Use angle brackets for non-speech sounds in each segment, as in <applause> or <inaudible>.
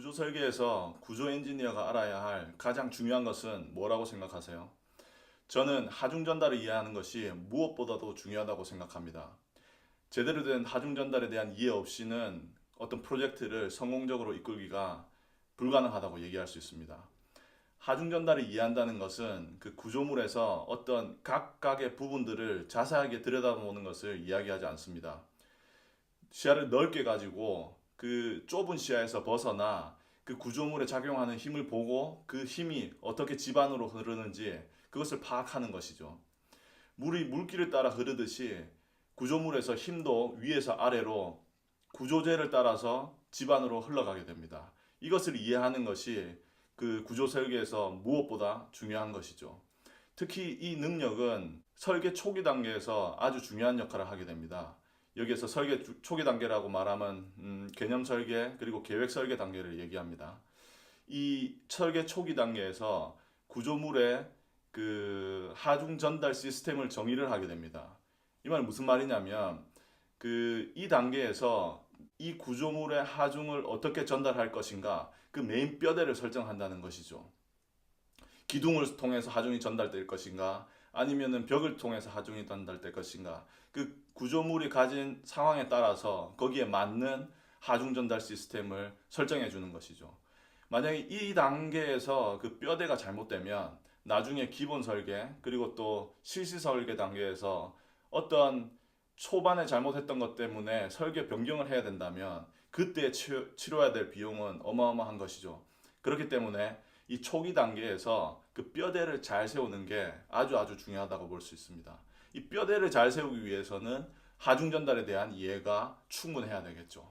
구조 설계에서 구조 엔지니어가 알아야 할 가장 중요한 것은 뭐라고 생각하세요? 저는 하중 전달을 이해하는 것이 무엇보다도 중요하다고 생각합니다. 제대로 된 하중 전달에 대한 이해 없이는 어떤 프로젝트를 성공적으로 이끌기가 불가능하다고 얘기할 수 있습니다. 하중 전달을 이해한다는 것은 그 구조물에서 어떤 각각의 부분들을 자세하게 들여다보는 것을 이야기하지 않습니다. 시야를 넓게 가지고 그 좁은 시야에서 벗어나 그 구조물에 작용하는 힘을 보고 그 힘이 어떻게 집안으로 흐르는지 그것을 파악하는 것이죠. 물이 물길을 따라 흐르듯이 구조물에서 힘도 위에서 아래로 구조재를 따라서 집안으로 흘러가게 됩니다. 이것을 이해하는 것이 그 구조 설계에서 무엇보다 중요한 것이죠. 특히 이 능력은 설계 초기 단계에서 아주 중요한 역할을 하게 됩니다. 여기에서 설계 주- 초기 단계라고 말하면 음, 개념 설계 그리고 계획 설계 단계를 얘기합니다. 이 설계 초기 단계에서 구조물의 그 하중 전달 시스템을 정의를 하게 됩니다. 이 말은 무슨 말이냐면 그 이 단계에서 이 구조물의 하중을 어떻게 전달할 것인가 그 메인 뼈대를 설정한다는 것이죠. 기둥을 통해서 하중이 전달될 것인가 아니면은 벽을 통해서 하중이 전달될 것인가 그 구조물이 가진 상황에 따라서 거기에 맞는 하중 전달 시스템을 설정해 주는 것이죠. 만약에 이 단계에서 그 뼈대가 잘못되면 나중에 기본 설계 그리고 또 실시 설계 단계에서 어떤 초반에 잘못했던 것 때문에 설계 변경을 해야 된다면 그때 치- 치료해야 될 비용은 어마어마한 것이죠. 그렇기 때문에 이 초기 단계에서 그 뼈대를 잘 세우는 게 아주 아주 중요하다고 볼 수 있습니다. 이 뼈대를 잘 세우기 위해서는 하중 전달에 대한 이해가 충분해야 되겠죠.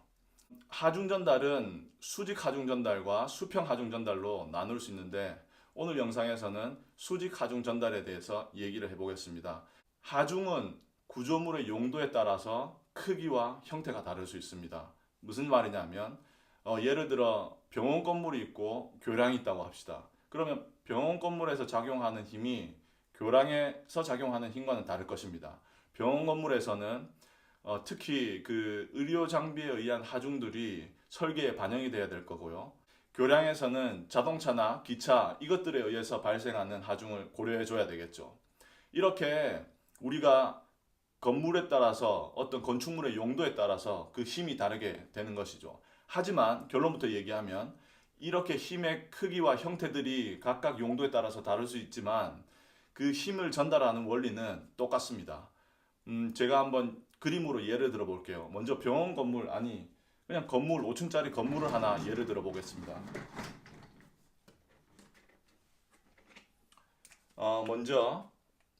하중 전달은 수직 하중 전달과 수평 하중 전달로 나눌 수 있는데 오늘 영상에서는 수직 하중 전달에 대해서 얘기를 해보겠습니다. 하중은 구조물의 용도에 따라서 크기와 형태가 다를 수 있습니다. 무슨 말이냐면 어, 예를 들어 병원 건물이 있고 교량이 있다고 합시다. 그러면 병원 건물에서 작용하는 힘이 교량에서 작용하는 힘과는 다를 것입니다. 병원 건물에서는 어, 특히 그 의료 장비에 의한 하중들이 설계에 반영이 돼야 될 거고요. 교량에서는 자동차나 기차 이것들에 의해서 발생하는 하중을 고려해 줘야 되겠죠. 이렇게 우리가 건물에 따라서 어떤 건축물의 용도에 따라서 그 힘이 다르게 되는 것이죠. 하지만 결론부터 얘기하면 이렇게 힘의 크기와 형태들이 각각 용도에 따라서 다를 수 있지만 그 힘을 전달하는 원리는 똑같습니다. 음, 제가 한번 그림으로 예를 들어 볼게요. 먼저 병원 건물 아니 그냥 건물 5층짜리 건물을 하나 예를 들어 보겠습니다. 어, 먼저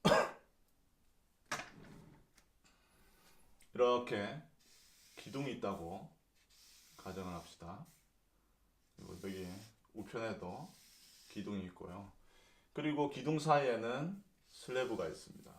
<coughs> 이렇게 기둥이 있다고 가정을 합시다. 그리고 여기 우편에도 기둥이 있고요. 그리고 기둥 사이에는 슬래브가 있습니다.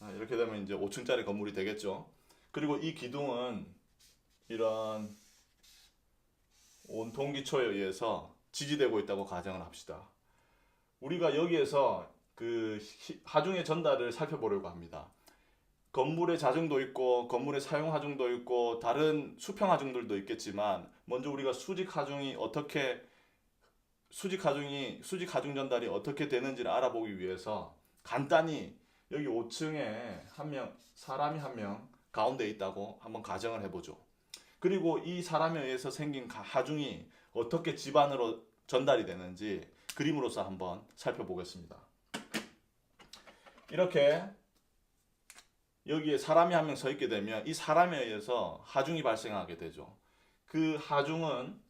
아, 이렇게 되면 이제 5층짜리 건물이 되겠죠. 그리고 이 기둥은 이런 온통 기초에 의해서 지지되고 있다고 가정을 합시다. 우리가 여기에서 그 히- 하중의 전달을 살펴보려고 합니다. 건물의 자중도 있고 건물의 사용 하중도 있고 다른 수평 하중들도 있겠지만 먼저 우리가 수직 하중이 어떻게 수직 하중이 수직 하중 전달이 어떻게 되는지를 알아보기 위해서 간단히 여기 5층에 한 명 사람이 한 명 가운데 있다고 한번 가정을 해보죠. 그리고 이 사람에 의해서 생긴 가- 하중이 어떻게 집안으로 전달이 되는지 그림으로서 한번 살펴보겠습니다. 이렇게 여기에 사람이 한 명 서 있게 되면 이 사람에 의해서 하중이 발생하게 되죠. 그 하중은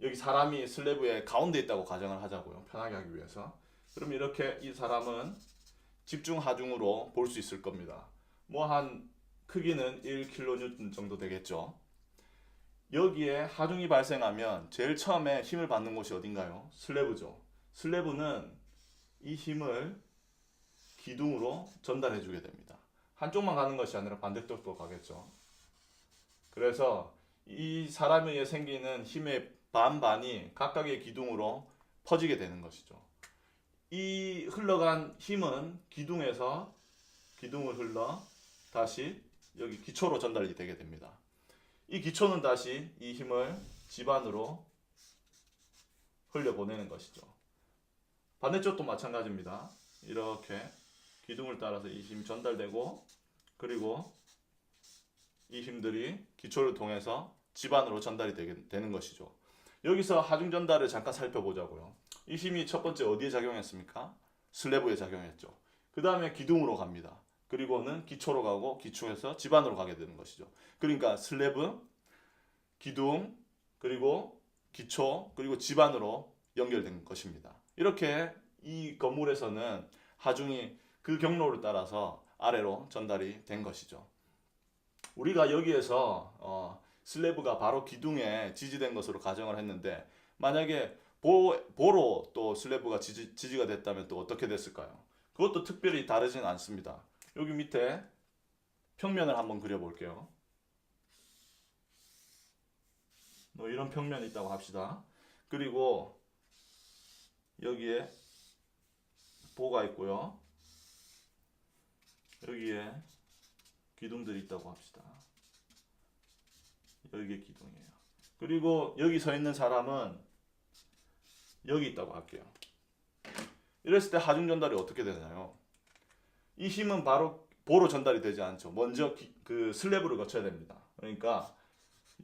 여기 사람이 슬래브의 가운데 있다고 가정을 하자고요. 편하게 하기 위해서. 그럼 이렇게 이 사람은 집중 하중으로 볼 수 있을 겁니다. 뭐 한 크기는 1kN 정도 되겠죠. 여기에 하중이 발생하면 제일 처음에 힘을 받는 곳이 어딘가요? 슬래브죠. 슬래브는 이 힘을 기둥으로 전달해 주게 됩니다. 한쪽만 가는 것이 아니라 반대쪽도 가겠죠. 그래서 이 사람에 의해 생기는 힘의 반반이 각각의 기둥으로 퍼지게 되는 것이죠. 이 흘러간 힘은 기둥에서 기둥을 흘러 다시 여기 기초로 전달이 되게 됩니다. 이 기초는 다시 이 힘을 집안으로 흘려보내는 것이죠. 반대쪽도 마찬가지입니다. 이렇게 기둥을 따라서 이힘 전달되고 그리고 이 힘들이 기초를 통해서 집안으로 전달이 되게 되는 것이죠. 여기서 하중 전달을 잠깐 살펴보자고요. 이 힘이 첫 번째 어디에 작용했습니까? 슬래브에 작용했죠. 그 다음에 기둥으로 갑니다. 그리고는 기초로 가고 기초에서 집안으로 가게 되는 것이죠. 그러니까 슬래브, 기둥, 그리고 기초, 그리고 집안으로 연결된 것입니다. 이렇게 이 건물에서는 하중이 그 경로를 따라서 아래로 전달이 된 것이죠. 우리가 여기에서 어, 슬래브가 바로 기둥에 지지된 것으로 가정을 했는데 만약에 보, 보로 또 슬래브가 지지, 지지가 됐다면 또 어떻게 됐을까요? 그것도 특별히 다르진 않습니다. 여기 밑에 평면을 한번 그려볼게요. 뭐 이런 평면이 있다고 합시다. 그리고 여기에 보가 있고요. 여기에 기둥들이 있다고 합시다. 여기에 기둥이에요. 그리고 여기 서 있는 사람은 여기 있다고 할게요. 이랬을 때 하중 전달이 어떻게 되나요? 이 힘은 바로 보로 전달이 되지 않죠. 먼저 기- 그 슬래브를 거쳐야 됩니다. 그러니까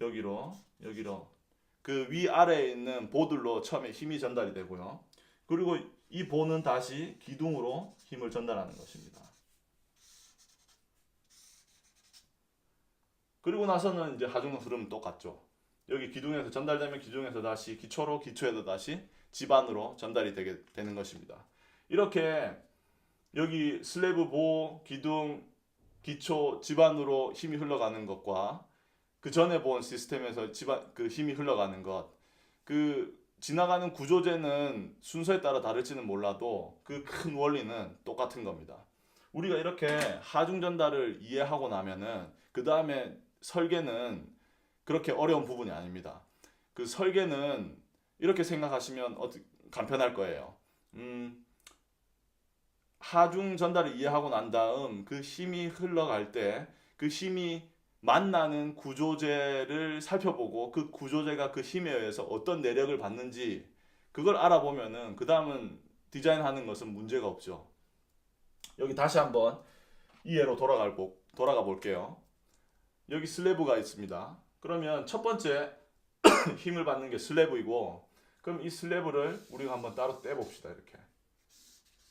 여기로 여기로 그 위 아래에 있는 보들로 처음에 힘이 전달이 되고요. 그리고 이 보는 다시 기둥으로 힘을 전달하는 것입니다. 그리고 나서는 이제 하중 흐름 똑같죠. 여기 기둥에서 전달되면 기둥에서 다시 기초로 기초에서 다시 집안으로 전달이 되게 되는 것입니다. 이렇게 여기 슬래브 보 기둥 기초 집안으로 힘이 흘러가는 것과 그 전에 본 시스템에서 집안 그 힘이 흘러가는 것 그 지나가는 구조제는 순서에 따라 다를지는 몰라도 그 큰 원리는 똑같은 겁니다. 우리가 이렇게 하중 전달을 이해하고 나면은 그 다음에 설계는 그렇게 어려운 부분이 아닙니다. 그 설계는 이렇게 생각하시면 간편할 거예요. 음, 하중 전달을 이해하고 난 다음 그 힘이 흘러갈 때 그 힘이 만나는 구조제를 살펴보고 그 구조제가 그 힘에 의해서 어떤 내력을 받는지 그걸 알아보면은 그 다음은 디자인하는 것은 문제가 없죠. 여기 다시 한번 이해로 돌아갈 보, 돌아가 볼게요. 여기 슬래브가 있습니다. 그러면 첫 번째 <coughs> 힘을 받는 게 슬래브이고 그럼 이 슬래브를 우리가 한번 따로 떼봅시다. 이렇게.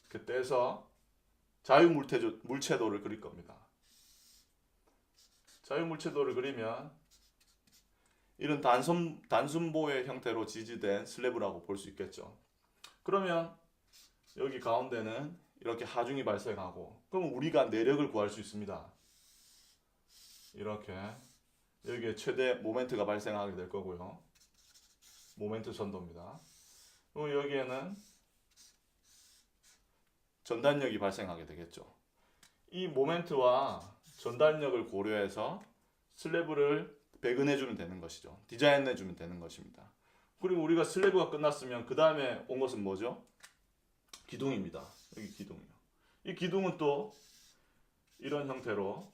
이렇게 떼서 자유 물체조, 물체도를 그릴 겁니다. 자유물체도를 그리면 이런 단순, 단순보의 형태로 지지된 슬래브라고 볼 수 있겠죠. 그러면 여기 가운데는 이렇게 하중이 발생하고 그럼 우리가 내력을 구할 수 있습니다. 이렇게 여기에 최대 모멘트가 발생하게 될 거고요. 모멘트 전도입니다. 그리고 여기에는 전단력이 발생하게 되겠죠. 이 모멘트와 전단력을 고려해서 슬래브를 배근해 주면 되는 것이죠. 디자인해 주면 되는 것입니다. 그리고 우리가 슬래브가 끝났으면 그 다음에 온 것은 뭐죠? 기둥입니다. 여기 기둥이요. 이 기둥은 또 이런 형태로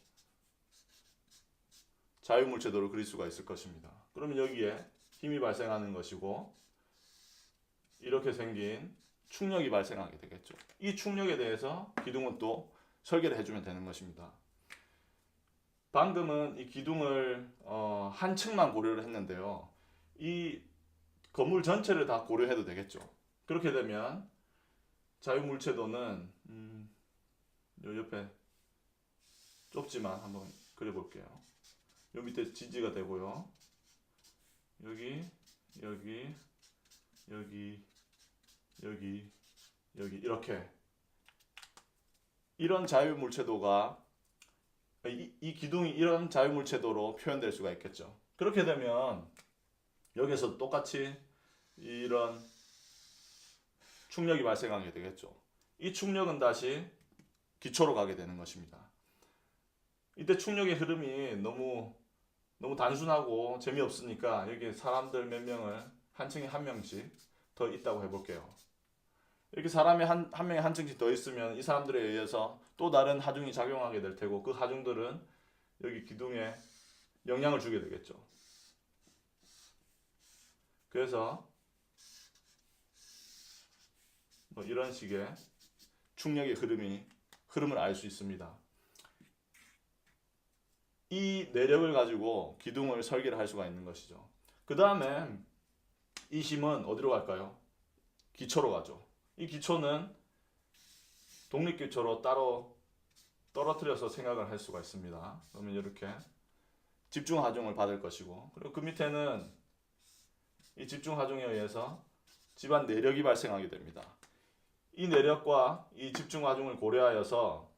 자유물체도를 그릴 수가 있을 것입니다. 그러면 여기에 힘이 발생하는 것이고 이렇게 생긴 충력이 발생하게 되겠죠. 이 충력에 대해서 기둥은 또 설계를 해주면 되는 것입니다. 방금은 이 기둥을 어, 한 층만 고려를 했는데요. 이 건물 전체를 다 고려해도 되겠죠. 그렇게 되면 자유물체도는 음, 요 옆에 좁지만 한번 그려볼게요. 요 밑에 지지가 되고요. 여기, 여기, 여기, 여기, 여기 이렇게 이런 자유물체도가 이, 이 기둥이 이런 자유물체도로 표현될 수가 있겠죠. 그렇게 되면 여기서 똑같이 이런 충력이 발생하게 되겠죠. 이 충력은 다시 기초로 가게 되는 것입니다. 이때 충력의 흐름이 너무 너무 단순하고 재미없으니까 여기 사람들 몇 명을 한 층에 한 명씩 더 있다고 해볼게요. 이렇게 사람이 한, 한 명이 한 층씩 더 있으면 이 사람들에 의해서 또 다른 하중이 작용하게 될 테고 그 하중들은 여기 기둥에 영향을 주게 되겠죠. 그래서 뭐 이런 식의 충력의 흐름이 흐름을 알 수 있습니다. 이 내력을 가지고 기둥을 설계를 할 수가 있는 것이죠. 그 다음에 이 힘은 어디로 갈까요? 기초로 가죠. 이 기초는 독립기초로 따로 떨어뜨려서 생각을 할 수가 있습니다. 그러면 이렇게 집중 하중을 받을 것이고 그리고 그 밑에는 이 집중 하중에 의해서 집안 내력이 발생하게 됩니다. 이 내력과 이 집중 하중을 고려하여서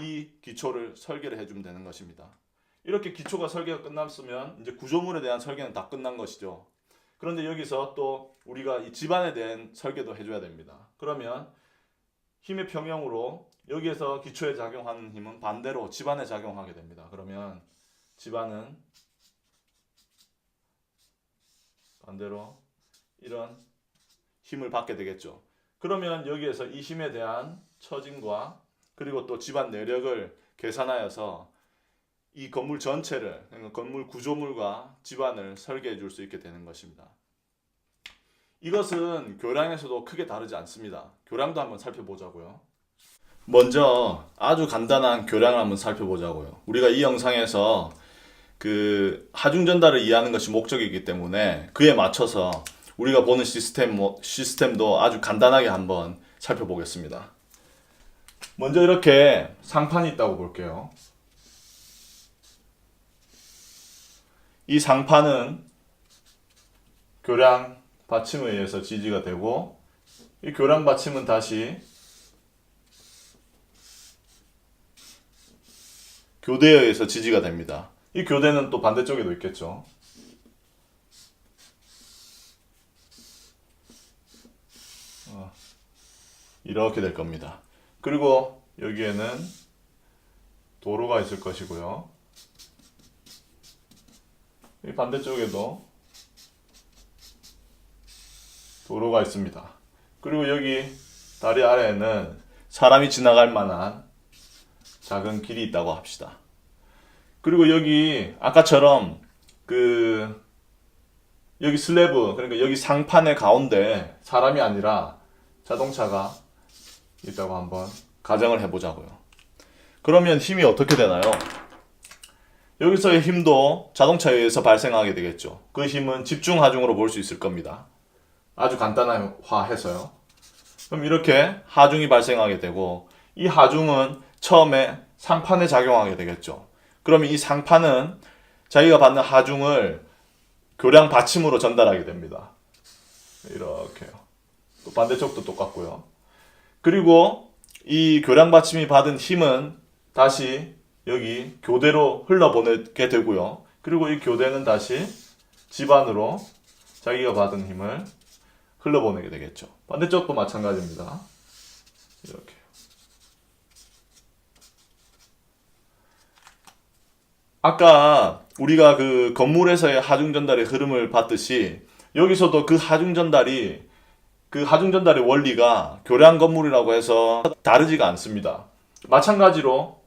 이 기초를 설계를 해주면 되는 것입니다. 이렇게 기초가 설계가 끝났으면 이제 구조물에 대한 설계는 다 끝난 것이죠. 그런데 여기서 또 우리가 이 집안에 대한 설계도 해줘야 됩니다. 그러면 힘의 평형으로 여기에서 기초에 작용하는 힘은 반대로 집안에 작용하게 됩니다. 그러면 집안은 반대로 이런 힘을 받게 되겠죠. 그러면 여기에서 이 힘에 대한 처짐과 그리고 또 집안 내력을 계산하여서 이 건물 전체를 그러니까 건물 구조물과 집안을 설계해 줄 수 있게 되는 것입니다. 이것은 교량에서도 크게 다르지 않습니다. 교량도 한번 살펴보자고요. 먼저 아주 간단한 교량을 한번 살펴보자고요. 우리가 이 영상에서 그 하중 전달을 이해하는 것이 목적이기 때문에 그에 맞춰서 우리가 보는 시스템 뭐- 시스템도 아주 간단하게 한번 살펴보겠습니다. 먼저 이렇게 상판이 있다고 볼게요. 이 상판은 교량 받침에 의해서 지지가 되고 이 교량 받침은 다시 교대에 의해서 지지가 됩니다. 이 교대는 또 반대쪽에도 있겠죠. 어, 이렇게 될 겁니다. 그리고 여기에는 도로가 있을 것이고요. 이 반대쪽에도 도로가 있습니다. 그리고 여기 다리 아래에는 사람이 지나갈 만한 작은 길이 있다고 합시다. 그리고 여기 아까처럼 그 여기 슬래브 그러니까 여기 상판의 가운데 사람이 아니라 자동차가 있다고 한번 가정을 해보자고요. 그러면 힘이 어떻게 되나요? 여기서의 힘도 자동차에 의해서 발생하게 되겠죠. 그 힘은 집중 하중으로 볼 수 있을 겁니다. 아주 간단화해서요. 그럼 이렇게 하중이 발생하게 되고 이 하중은 처음에 상판에 작용하게 되겠죠. 그러면 이 상판은 자기가 받는 하중을 교량 받침으로 전달하게 됩니다. 이렇게요. 또 반대쪽도 똑같고요. 그리고 이 교량 받침이 받은 힘은 다시 여기 교대로 흘러보내게 되고요. 그리고 이 교대는 다시 집안으로 자기가 받은 힘을 흘러보내게 되겠죠. 반대쪽도 마찬가지입니다. 이렇게. 아까 우리가 그 건물에서의 하중 전달의 흐름을 봤듯이 여기서도 그 하중 전달이 그 하중 전달의 원리가 교량 건물이라고 해서 다르지가 않습니다. 마찬가지로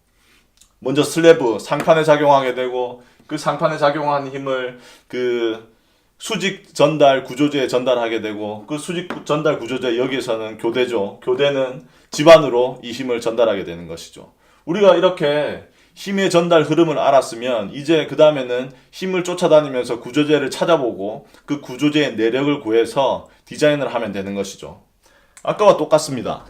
먼저 슬래브 상판에 작용하게 되고 그 상판에 작용한 힘을 그 수직 전달 구조제에 전달하게 되고 그 수직 구- 전달 구조제 여기에서는 교대죠. 교대는 집안으로 이 힘을 전달하게 되는 것이죠. 우리가 이렇게 힘의 전달 흐름을 알았으면 이제 그 다음에는 힘을 쫓아다니면서 구조제를 찾아보고 그 구조제의 내력을 구해서 디자인을 하면 되는 것이죠. 아까와 똑같습니다.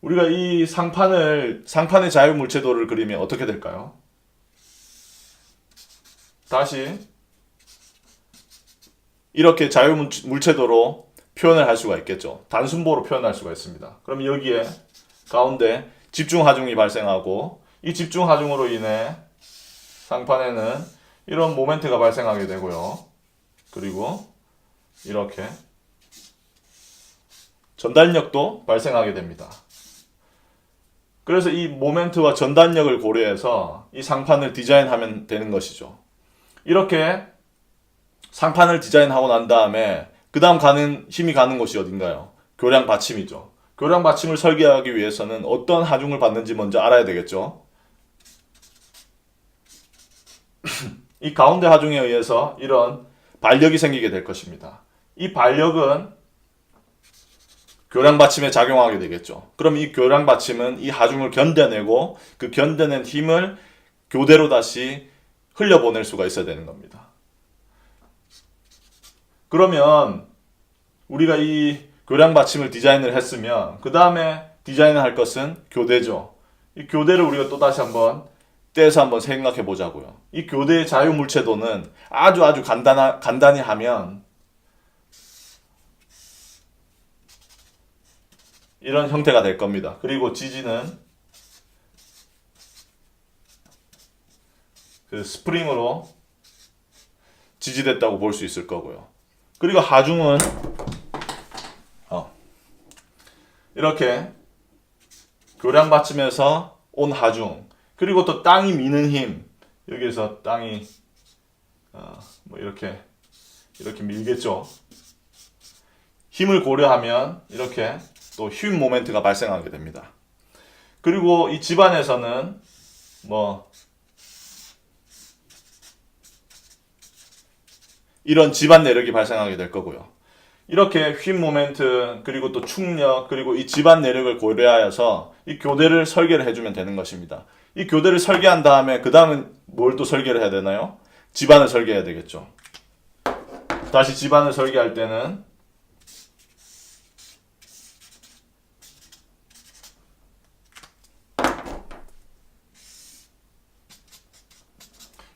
우리가 이 상판을 상판의 자유물체도를 그리면 어떻게 될까요? 다시 이렇게 자유물체도로 표현을 할 수가 있겠죠. 단순보로 표현할 수가 있습니다. 그럼 여기에 가운데 집중 하중이 발생하고 이 집중 하중으로 인해 상판에는 이런 모멘트가 발생하게 되고요. 그리고 이렇게 전달력도 발생하게 됩니다. 그래서 이 모멘트와 전달력을 고려해서 이 상판을 디자인하면 되는 것이죠. 이렇게 상판을 디자인하고 난 다음에 그 다음 가는 힘이 가는 곳이 어딘가요? 교량 받침이죠. 교량 받침을 설계하기 위해서는 어떤 하중을 받는지 먼저 알아야 되겠죠. <clears throat> 이 가운데 하중에 의해서 이런 반력이 생기게 될 것입니다. 이 반력은 교량 받침에 작용하게 되겠죠. 그럼 이 교량 받침은 이 하중을 견뎌내고 그 견뎌낸 힘을 교대로 다시 흘려보낼 수가 있어야 되는 겁니다. 그러면 우리가 이 교량 받침을 디자인을 했으면 그 다음에 디자인할 것은 교대죠. 이 교대를 우리가 또 다시 한번 떼서 한번 생각해 보자고요. 이 교대의 자유 물체도는 아주 아주 간단하, 간단히 하면 이런 형태가 될 겁니다. 그리고 지지는 그 스프링으로 지지됐다고 볼 수 있을 거고요. 그리고 하중은 어, 이렇게 교량 받침에서 온 하중 그리고 또 땅이 미는 힘 여기에서 땅이 어, 뭐 이렇게 이렇게 밀겠죠. 힘을 고려하면 이렇게 또힘 모멘트가 발생하게 됩니다. 그리고 이 집안에서는 뭐 이런 집안 내력이 발생하게 될 거고요. 이렇게 휨 모멘트 그리고 또 충력 그리고 이 집안 내력을 고려하여서 이 교대를 설계를 해주면 되는 것입니다. 이 교대를 설계한 다음에 그 다음은 뭘 또 설계를 해야 되나요? 집안을 설계해야 되겠죠. 다시 집안을 설계할 때는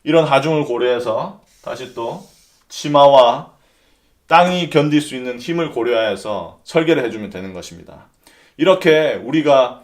이런 하중을 고려해서 다시 또 치마와 땅이 견딜 수 있는 힘을 고려하여서 설계를 해주면 되는 것입니다. 이렇게 우리가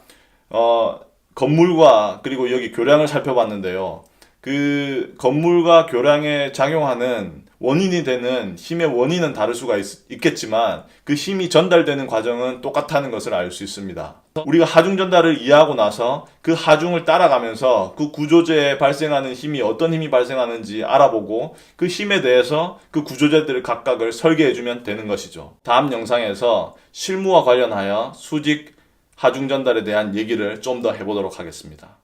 어, 건물과 그리고 여기 교량을 살펴봤는데요. 그 건물과 교량에 작용하는 원인이 되는 힘의 원인은 다를 수가 있, 겠지만그 힘이 전달되는 과정은 똑같다는 것을 알 수 있습니다. 우리가 하중 전달을 이해하고 나서 그 하중을 따라가면서 그 구조재에 발생하는 힘이 어떤 힘이 발생하는지 알아보고 그 힘에 대해서 그 구조재들을 각각을 설계해 주면 되는 것이죠. 다음 영상에서 실무와 관련하여 수직 하중 전달에 대한 얘기를 좀 더 해보도록 하겠습니다.